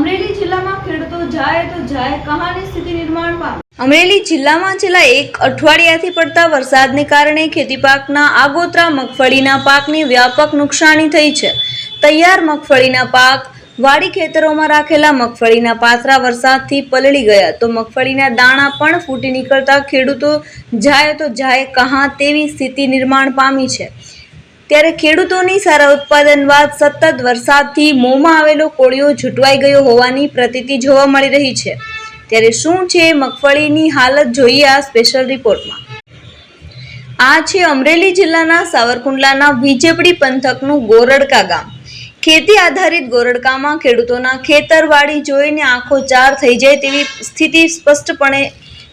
અમરેલી જિલ્લામાં ખેડૂતો જાય તો જાય કહાની સ્થિતિ નિર્માણ પામે. અમરેલી જિલ્લામાં છેલ્લા એક અઠવાડિયાથી પડતા વરસાદને કારણે ખેતી પાકના આગોતરા મગફળીના પાકની વ્યાપક નુકસાની થઈ છે. તૈયાર મગફળીના પાક વાડી ખેતરોમાં રાખેલા મગફળીના પાથરા વરસાદથી પલળી ગયા તો મગફળીના દાણા પણ ફૂટી નીકળતા ખેડૂતો જાય તો જાય કહાં તેવી સ્થિતિ નિર્માણ પામી છે. ત્યારે ખેડૂતોની સારા ઉત્પાદન બાદ સતત વરસાદથી મોંમાં આવેલો કોળિયો ઝૂંટવાઈ ગયો હોવાની પ્રતીતિ જોવા મળી રહી છે. ત્યારે શું છે મગફળીની હાલત જોઈએ આ સ્પેશિયલ રિપોર્ટમાં આ છે અમરેલી જિલ્લાના સાવરકુંડલાના વિજેપડી પંથકનું ગોરડકા ગામ. ખેતી આધારિત ગોરડકામાં ખેડૂતોના ખેતરવાડી જોઈને આંખો ચાર થઈ જાય તેવી સ્થિતિ સ્પષ્ટપણે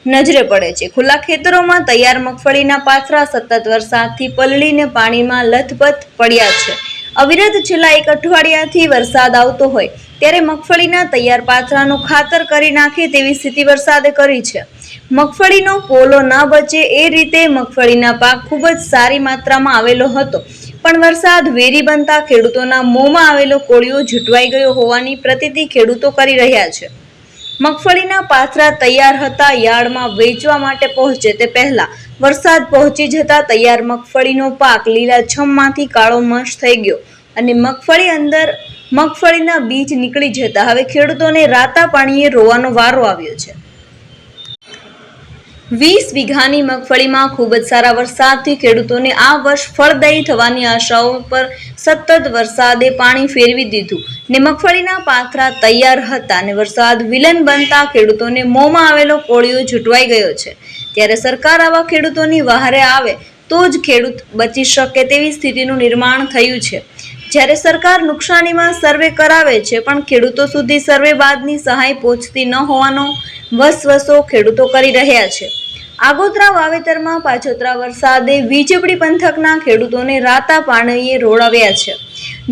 નજરે પડે છે. ખુલ્લા ખેતરોમાં તૈયાર મગફળીના પાથરા સતત વરસાદથી પલળીને પાણીમાં લથપથ પડ્યા છે. અવિરત છેલ્લા એક અઠવાડિયાથી વરસાદ આવતો હોય ત્યારે મગફળીના તૈયાર પાથરાનું ખાતર કરી નાખે તેવી સ્થિતિ વરસાદે કરી છે. મગફળીનો પોલો ન બચે એ રીતે મગફળીના પાક ખૂબ જ સારી માત્રામાં આવેલો હતો. પણ વરસાદ વેરી બનતા ખેડૂતોના મોંમાં આવેલો કોળિયો ઝૂંટવાઈ ગયો હોવાની પ્રતિતિ ખેડૂતો કરી રહ્યા છે. મગફળીના પાથરા તૈયાર હતા, યાર્ડમાં વેચવા માટે પહોંચે તે પહેલા. વરસાદ પહોંચી જતા તૈયાર મગફળીનો પાક લીલાછમમાંથી કાળો મશ થઈ ગયો અને મગફળી અંદર મગફળીના બીજ નીકળી જતા. હવે ખેડૂતોને રાતા પાણીએ રોવાનો વારો આવ્યો છે. વીસ વીઘાની મગફળીમાં ખૂબ જ સારા વરસાદથી ખેડૂતોને આ વર્ષ ફળદાયી થવાની આશાઓ પર સતત વરસાદે પાણી ફેરવી દીધું. ને મગફળીના પાથરા તૈયાર હતા અને વરસાદ વિલન બનતા ખેડૂતોને મોંમાં આવેલો કોળિયો છૂટવાઈ ગયો છે. ત્યારે સરકાર આવા ખેડૂતોની વહારે આવે તો જ ખેડૂત બચી શકે તેવી સ્થિતિનું નિર્માણ થયું છે. જ્યારે સરકાર નુકસાનીમાં સર્વે કરાવે છે, પણ ખેડૂતો સુધી સર્વે બાદની સહાય પહોંચતી ન હોવાનો વસવસો ખેડૂતો કરી રહ્યા છે. આગોતરા વાવેતરમાં પાછોતરા વરસાદે વીજળી પંથકના ખેડૂતોને રાતા પાણીએ રોડાવ્યા છે.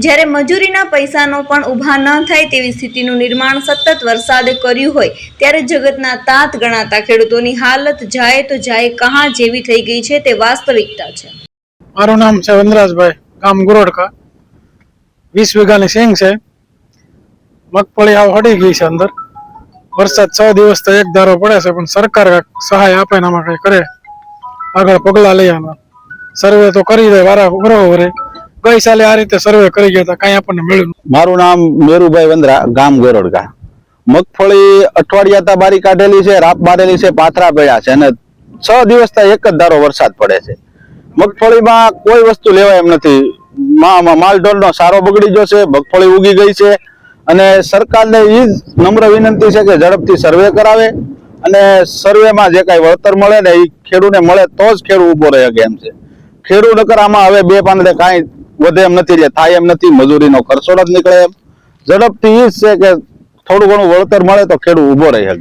જ્યારે મજૂરીના પૈસાનો પણ ઊભા ન થાય તેવી સ્થિતિનું નિર્માણ સતત વરસાદે કર્યું હોય, ત્યારે જગતના તાત ગણાતા ખેડૂતોની હાલત જાય તો જાય કહાં જેવી થઈ ગઈ છે તે વાસ્તવિકતા છે. મારું નામ છે વનરાજભાઈ, ગામ ગુરોડકા. વીસ વીઘાની સિંગ છે. મગફળી આવ હડી ગઈ છે અંદર. વરસાદ છ દિવસ તો એક ધારો પડે છે, પણ સરકાર સહાય આપે ને આમાં કંઈ કરે. આગળ પગલા લઈ આમાં સર્વે તો કરી દે વારા બરોબર ગઈ સાલે આ રીતે સર્વે કરી ગયા હતા, કાંઈ આપણને મળ્યું મારું નામ મેરુભાઈ વંદરા, ગામ ગોરડકા. મગફળી અઠવાડિયાતા બારી કાઢેલી છે, રાપ મારેલી છે, પાથરા પડ્યા છે, અને છ દિવસથી એક જ ધારો વરસાદ પડે છે. મગફળીમાં કોઈ વસ્તુ લેવાય એમ નથી. માલઢોરનો સારો બગડી ગયો છે મગફળી ઉગી ગઈ છે અને સરકારને એ જ નમ્ર વિનંતી છે કે ઝડપથી સર્વે કરાવે અને સર્વેમાં જે કાંઈ વળતર મળે ને એ ખેડૂને મળે તો જ ખેડૂ ઊભો રહે કે છે. ખેડૂત નકર આમાં હવે બે પાંદડે કાંઈ વધે એમ નથી જે થાય એમ નથી, મજૂરીનો ખર્ચો જ નીકળે એમ. ઝડપથી એ જ છે કે થોડું ઘણું વળતર મળે તો ખેડૂ ઊભો રહી